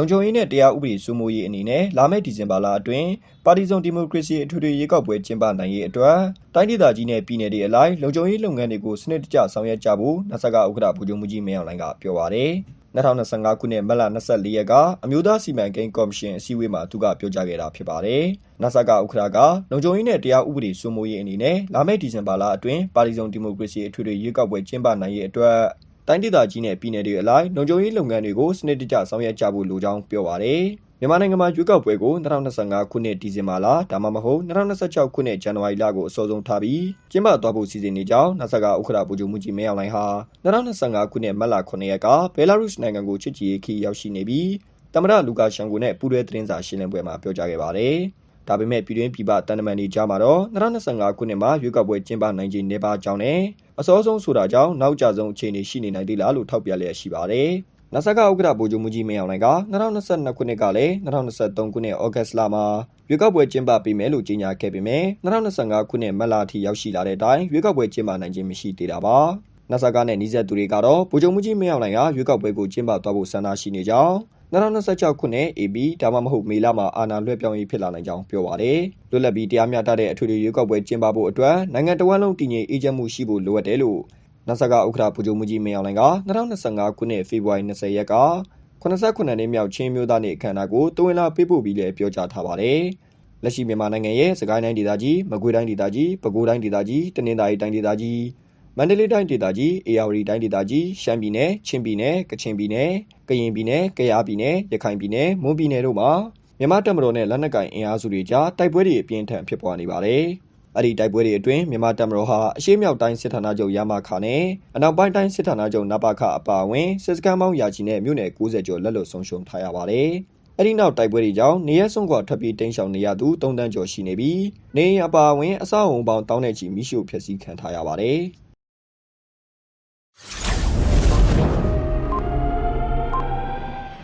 လုံခြုံရေးနဲ့တရားဥပဒေစိုးမိုးရေးအနေနဲ့လာမယ့်ဒီဇင်ဘာလအတွင်းပါတီစုံဒီမိုကရေစီအထွေထွေရွေးကောက်ပွဲကျင်းပနိုင်ရေးအတွက်တိုင်းဒေသကြီးနဲ့ပြည်နယ်တွေအလိုက်လုံခြုံရေးလုပ်ငန်းတွေကိုစနစ်တကျဆောင်ရွက်ကြဖို့နဆကဥက္ကဋ္ဌဗိုလ်ချုပ်မှုကြီးမင်းအောင်လှိုင်ကပြောပါရယ်2025ခုနှစ်မတ်လ24ရက်ကအမျိုးသားစီမံကိန်းကော်မရှင်အစည်းအဝေးမှာသူကပြောကြားခဲ့တာဖြစ်ပါတယ်။နဆကဥက္ကဋ္ဌကလုံခြုံရေးနဲ့တရားဥပဒေစိုးမိုးရေးအနေနဲ့လာမယ့်ဒီဇင်ဘာလအတွင်းပါတီစုံဒီမိုကရေစီအထွေထွေရွေးကောက်ပွဲကျင်းပနိုင်ရေးအတွက် တိုင်းဒေသကြီးနဲ့ပြည်နယ်တွေအလိုက်လုံခြုံရေးလုပ်ငန်းတွေကိုစနစ်တကျဆောင်ရွက်ကြဖို့လိုကြောင်းပြောပါရယ်မြန်မာနိုင်ငံမှာရွေးကောက်ပွဲကို2025ခုနှစ်ဒီဇင်ဘာလဒါမှမဟုတ်2026ခုနှစ်ဇန်နဝါရီလကိုအစောဆုံးထားပြီးကျင်းပသွားဖို့စီစဉ်နေကြောင်းနဆကဥက္ကဋ္ဌဗိုလ်ချုပ်မှုကြီးမင်းအောင်လှိုင်ဟာ2025ခုနှစ်မတ်လ9ရက်ကဘဲလာရုစ်နိုင်ငံကိုချစ်ကြည်ရေးခီးရောက်ရှိနေပြီးတမရလူကာရှန်ကိုနဲ့ပူးရဲသတင်းစာရှင်းလင်းပွဲမှာပြောကြားခဲ့ပါတယ်။ ဒါပေမဲ့ပြည်တွင်းပြည်ပတန်တမန်တွေကြားမှာတော့2025ခုနှစ်မှာရွေးကောက်ပွဲကျင်းပနိုင်ခြင်းနေပါကြောင်းနဲ့အစောဆုံးဆိုတာကြောင့်နောက်ကျဆုံးအခြေအနေရှိနေနိုင်သေးလားလို့ထောက်ပြလျက်ရှိပါတယ်။နဆကဥက္ကဋ္ဌဗိုလ်ချုပ်မှုကြီးမင်းအောင်လှိုင်က2022ခုနှစ်ကလည်း2023ခုနှစ်ဩဂတ်လမှာရွေးကောက်ပွဲကျင်းပပေးမယ်လို့ကြေညာခဲ့ပေမဲ့2025ခုနှစ်မတ်လအထိရောက်ရှိလာတဲ့အတိုင်းရွေးကောက်ပွဲကျင်းပနိုင်ခြင်းမရှိသေးတာပါ။နဆကနဲ့နှီးဆက်သူတွေကတော့ဗိုလ်ချုပ်မှုကြီးမင်းအောင်လှိုင်ကရွေးကောက်ပွဲကိုကျင်းပသွားဖို့ဆန္ဒရှိနေကြောင်း 2026ခုနှစ် AB ဒါမှမဟုတ် မေလမှာအာဏာလွှဲပြောင်းရေးဖြစ်လာနိုင်ကြောင်းပြောပါတယ်။လွတ်လပ်ပြီးတရားမျှတတဲ့အထွေထွေရွေးကောက်ပွဲကျင်းပဖို့အတွက်နိုင်ငံတော်ဝန်လုံးတည်ငြိမ်အေးချမ်းမှုရှိဖို့လိုအပ်တယ်လို့နဆကဥက္ကဋ္ဌဗိုလ်ချုပ်မှုကြီးမင်းအောင်လှိုင်က2025ခုနှစ်ဖေဖော်ဝါရီ20ရက်က89နှစ်မြောက်ချင်းမျိုးသားနေ့အခမ်းအနားကိုတဝင်လာပေးပို့ပြီးလည်းပြောကြားထားပါတယ်။လက်ရှိမြန်မာနိုင်ငံရဲ့စကိုင်းတိုင်းဒေသကြီးမကွေးတိုင်းဒေသကြီးပဲခူးတိုင်းဒေသကြီးတနင်္သာရီတိုင်းဒေသကြီး မန္တလေးတိုင်းဒေသကြီးအေရဝတီတိုင်းဒေသကြီးရှမ်းပြည်နယ်ချင်းပြည်နယ်ကချင်ပြည်နယ်ကရင်ပြည်နယ်ကယားပြည်နယ်ရခိုင်ပြည်နယ်မွန်ပြည်နယ်တို့မှာမြန်မာတပ်မတော်နဲ့လက်နက်ကင်အင်အားစုတွေကြားတိုက်ပွဲတွေအပြင်းထန်ဖြစ်ပွားနေပါတယ်။အဲ့ဒီတိုက်ပွဲတွေအတွင်းမြန်မာတပ်မတော်ဟာအရှေ့မြောက်တိုင်းစစ်ဌာနချုပ်ရမခါနဲ့အနောက်ပိုင်းတိုင်းစစ်ဌာနချုပ်နပခအပါအဝင်စစ်စခန်းပေါင်းရာချီနဲ့မြို့နယ်90ကျော်လက်လွတ်ဆုံးရှုံးထားရပါတယ်။အဲ့ဒီနောက်တိုက်ပွဲတွေကြောင့်နေရဆုံးကွာထွက်ပြေးတိမ်းရှောင်နေရသူ3တန်းကျော်ရှိနေပြီးနေအပါအဝင်အဆောက်အုံပေါင်းတောင်းတဲ့ချီမိရှုဖျက်ဆီးခံထားရပါတယ်။